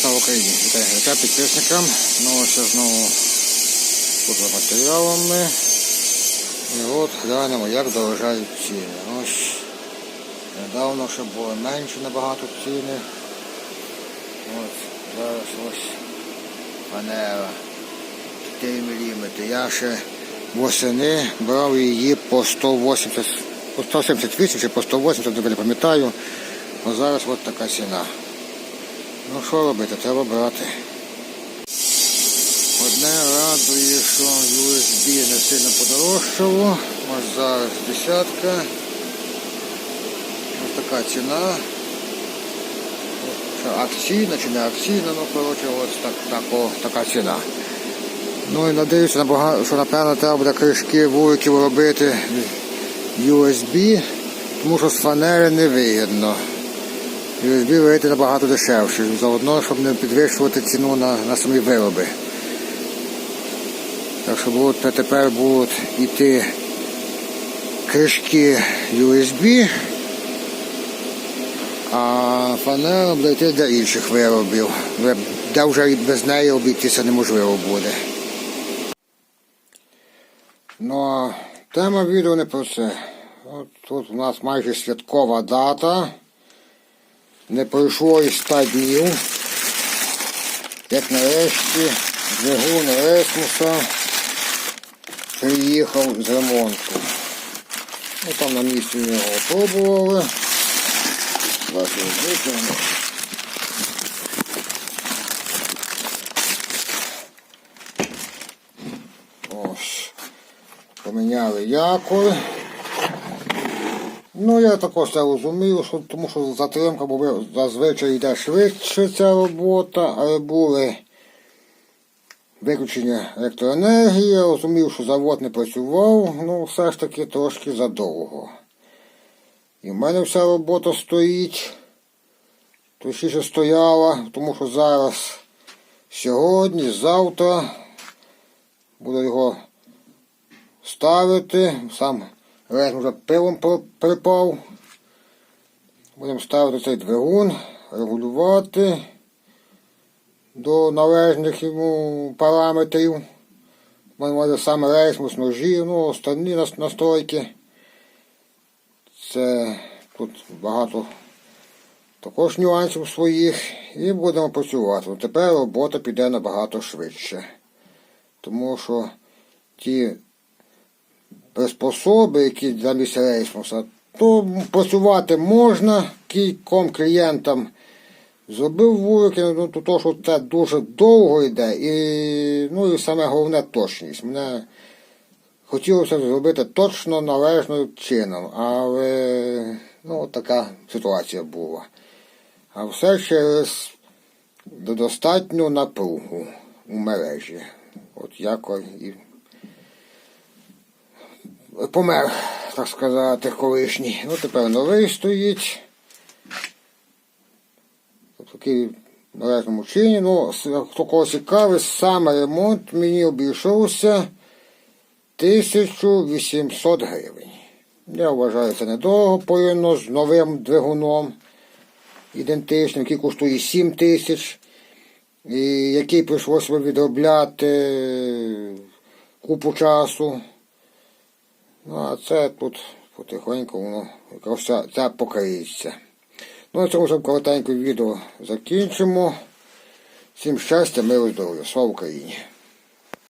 Слава Україні! Вітаю глядача, підписникам. Ну, ось знову тут за матеріалами. І от глянемо, як дорожають ціни. Ось недавно ще було менше набагато ціни. От зараз ось панера 4 мм. Я ще восени брав її по 180, по 178 чи по 180, не пам'ятаю. А зараз от така ціна. Ну що робити, треба брати. Одне радує, що USB не сильно подорожчало. Ось зараз десятка. Ось така ціна. Акційна чи не акційна, ну коротше, ось так, тако, така ціна. Ну і надіюся, що напевно треба буде кришки вуликів робити USB, тому що з фанери не вигідно. USB вийти набагато дешевше, заодно, щоб не підвищувати ціну на, на самі вироби. Так що будуть, тепер будуть йти кришки USB, а фанера буде йти для інших виробів, де- вже без неї обійтися неможливо буде. Ну тема відео не про це. От тут у нас майже святкова дата. Не пройшло і 100 днів. Як нарешті двигун Ресмуса приїхав з ремонту. Ну там на місці його пробували. Ось. Поміняли якорь. Ну, я також це розумію, що, тому що затримка, бо зазвичай йде швидше ця робота, але були виключення електроенергії, я розумів, що завод не працював, ну все ж таки трошки задовго. І в мене вся робота стоїть, точніше стояла, тому що зараз, сьогодні, завтра буду його ставити, сам Рейн вже пилом припав. Будемо ставити цей двигун, регулювати до належних йому параметрів. Мене може саме рейсмус, ножі, ну, останні настройки. Це тут багато також нюансів своїх. І будемо працювати. Тепер робота піде набагато швидше. Тому що ті приспособи, які для місерейсмуса, то працювати можна кільком клієнтам. Зробив вулики, ну то, що це дуже довго йде, і, ну і саме головне точність. Мене хотілося зробити точно належним чином, але ну, така ситуація була. А все через достатню напругу у мережі. От якось і помер, так сказати, колишній. Ну, тепер новий стоїть. Такий належному чині. Ну, хто кого цікавить, саме ремонт мені обійшовся 1800 гривень. Я вважаю, це недорого порівняно з новим двигуном ідентичним, який коштує 7 тисяч, і який прийшлося відробляти купу часу. Ну, а це тут потихеньку воно якраз ця, покриється. Ну, на цьому вже коротеньке відео закінчимо. Всім щастя, миру, здоров'я. Слава Україні!